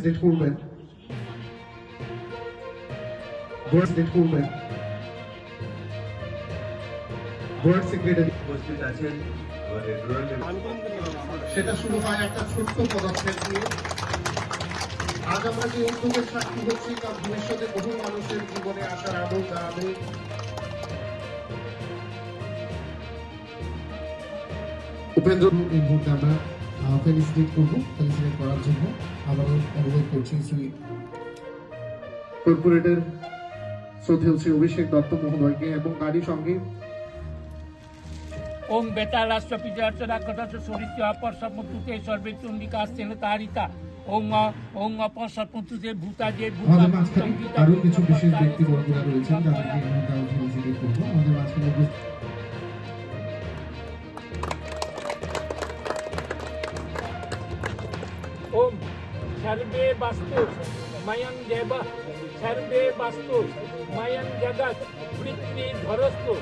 Felicitate করবেন করবেন board secretary উপস্থিত আছেন আমাদের রুরাল সেটা শুরু হয় একটা ছোট্ট পদক্ষেপ দিয়ে আজ আমরা যে উদ্যোগের সাক্ষী হচ্ছি তা ভবিষ্যতে বহু মানুষের জীবনে আসার আলো জানাবে। উপেন্দ্র এই মুহূর্তে আমরা ফেলিসিটেট করব। ফেলিসিটেট করার জন্য আবারও অনুরোধ করছি শ্রী কর্পোরেটর শ্রদ্ধেয় শ্রী অভিষেক দত্ত মহোদয়কে এবং তারই সঙ্গে ওং বেতা রাষ্ট্রপিতা অর্চনা কটাচ সরিষ্য অপর সপন্তুতে সর্বে চন্ডিকা আসছেন তারিতা। ওং ওং অপর সপন্তুতে ভূতা যে ভূতা আরও কিছু বিশেষ ব্যক্তিবর্গরা রয়েছেন যাদেরকে এই মুহূর্তে আমি করব। আমাদের মাঝখানে सर्वे वस्तु मयं देव सर्वे वस्तु मयं जगत पृथ्वी धरस्तु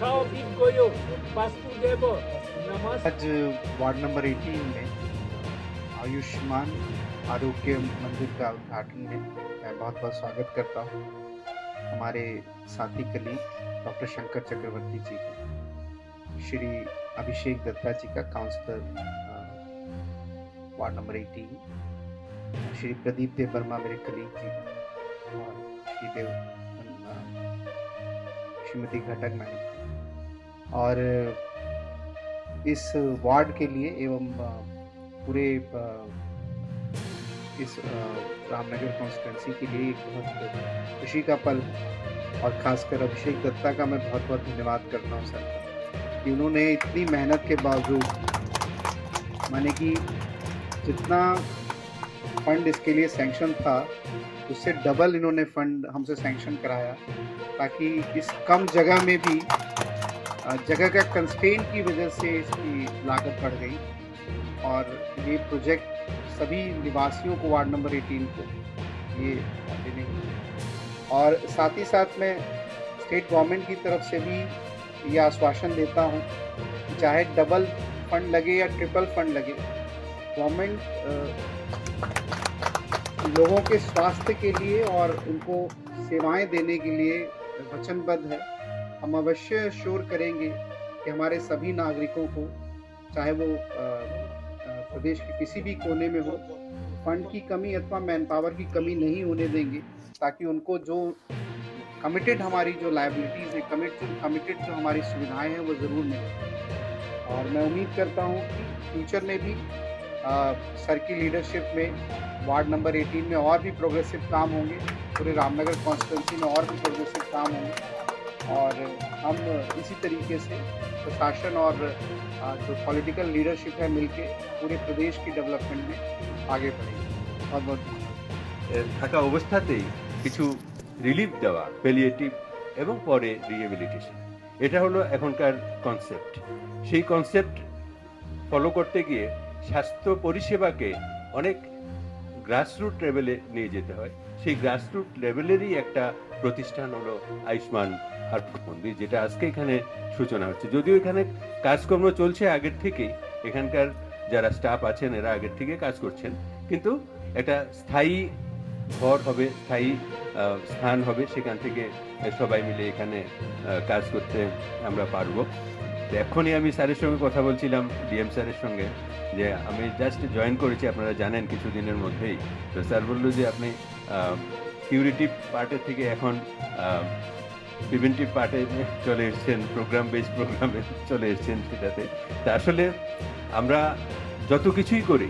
सौभिज्ञयो वास्तुदेव नमस्ते आज वार्ड नंबर 18 में आयुष्मान आरोग्य मंदिर का उद्घाटन में मैं बहुत बहुत स्वागत करता हूँ हमारे साथी कली डॉक्टर शंकर चक्रवर्ती जी का, श्री अभिषेक दत्ता जी का councillor ward number 18 Shri Pradeep Dev Verma मेरे कलीग जी और श्री देव श्रीमती घटक मैडम। और इस वार्ड के लिए एवं पूरे इस रामनगर कॉन्स्टिट्यूंसी के लिए एक बहुत खुशी का पल और खासकर अभिषेक दत्ता का मैं बहुत बहुत धन्यवाद करता हूँ सर, कि उन्होंने इतनी मेहनत के बावजूद माने कि जितना फंड इसके लिए सैंक्शन था, उससे डबल इन्होंने फंड हमसे सैंक्शन कराया, ताकि इस कम जगह में भी जगह का कंस्टेंट की वजह से इसकी लागत बढ़ गई। और ये प्रोजेक्ट सभी निवासियों को वार्ड नंबर 18 को ये देने और साथ ही साथ मैं स्टेट गवर्नमेंट की तरफ़ से भी ये आश्वासन देता हूँ चाहे डबल फंड लगे या ट्रिपल फंड लगे गवर्नमेंट लोगों के स्वास्थ्य के लिए और उनको सेवाएँ देने के लिए वचनबद्ध है। हम अवश्य श्योर करेंगे कि हमारे सभी नागरिकों को चाहे वो अ, अ, प्रदेश के किसी भी कोने में हो फंड की कमी अथवा मैन पावर की कमी नहीं होने देंगे ताकि उनको जो कमिटेड हमारी जो लाइबिलिटीज़ है कमिटेड कमिटेड जो हमारी सुविधाएँ हैं वो ज़रूर मिलें। और मैं उम्मीद करता हूँ कि फ्यूचर में भी सर की लीडरशिप में वार्ड नंबर 18 में और भी प्रोग्रेसिव काम होंगे पूरे रामनगर कॉन्स्टिट्यूंसी में और भी प्रोग्रेसिव काम होंगे और हम इसी तरीके से प्रशासन और अ, जो पॉलिटिकल लीडरशिप है मिलके पूरे प्रदेश की डेवलपमेंट में आगे बढ़ेंगे बहुत बहुत धन्यवाद থাকা অবস্থাতেই কিছু রিলিফ দেওয়া পেলিয়েটিভ এবং পরে রিহেবিলিটেশন এটা হলো এখনকার কনসেপ্ট সেই কনসেপ্ট ফলো করতে গিয়ে স্বাস্থ্য পরিষেবাকে অনেক গ্রাসরুট লেভেলে নিয়ে যেতে হয়। সেই গ্রাসরুট লেভেলেরই একটা প্রতিষ্ঠান হলো আয়ুষ্মান আর্থ মন্দির, যেটা আজকে এখানে সূচনা হচ্ছে। যদিও এখানে কাজকর্ম চলছে আগের থেকেই, এখানকার যারা স্টাফ আছেন এরা আগের থেকে কাজ করছেন। কিন্তু একটা স্থায়ী ঘর হবে, স্থায়ী স্থান হবে, সেখান থেকে সবাই মিলে এখানে কাজ করতে আমরা পারব। এখনই আমি স্যারের সঙ্গে কথা বলছিলাম, ডিএম স্যারের সঙ্গে, যে আমি জাস্ট জয়েন করেছি, আপনারা জানেন কিছুদিনের মধ্যেই। তো স্যার বলল যে আপনি কিউরিটিভ পার্টের থেকে এখন প্রিভেন্টিভ পার্টে চলে এসেছেন প্রোগ্রাম বেস প্রোগ্রামে চলে এসেছেন সেটাতে। তা আসলে আমরা যত কিছুই করি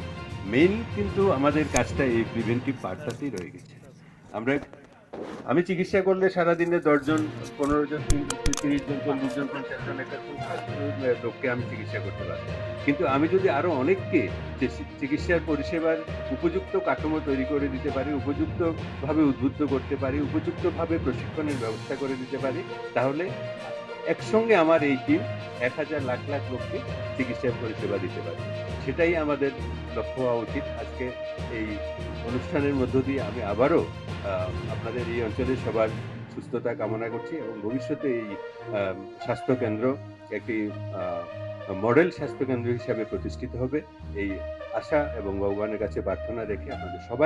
মেইন কিন্তু আমাদের কাজটা এই প্রিভেন্টিভ পার্টটাতেই রয়ে গেছে। আমরা আমি চিকিৎসা করলে সারাদিনে দশজন পনেরো জন তিরিশ জন চল্লিশ জন পঞ্চাশ জন একটা লোককে আমি চিকিৎসা করতে পারি কিন্তু আমি যদি আরও অনেককে চিকিৎসার পরিষেবার উপযুক্ত কাঠামো তৈরি করে দিতে পারি, উপযুক্তভাবে উদ্বুদ্ধ করতে পারি, উপযুক্তভাবে প্রশিক্ষণের ব্যবস্থা করে দিতে পারি, তাহলে একসঙ্গে আমার এই টিম এক হাজার লাখ লাখ লোককে চিকিৎসার পরিষেবা দিতে পারে। সেটাই আমাদের লক্ষ্য হওয়া উচিত। আজকে এই অনুষ্ঠানের মধ্য দিয়ে আমি আবারও আপনাদের এই অঞ্চলের সবার সুস্থতা কামনা করছি এবং ভবিষ্যতে এই আহ, স্বাস্থ্য কেন্দ্র একটি মডেল স্বাস্থ্য কেন্দ্র হিসাবে প্রতিষ্ঠিত হবে। এই আশা এবং ভগবানের কাছে প্রার্থনা রেখে আপনাদের সবাই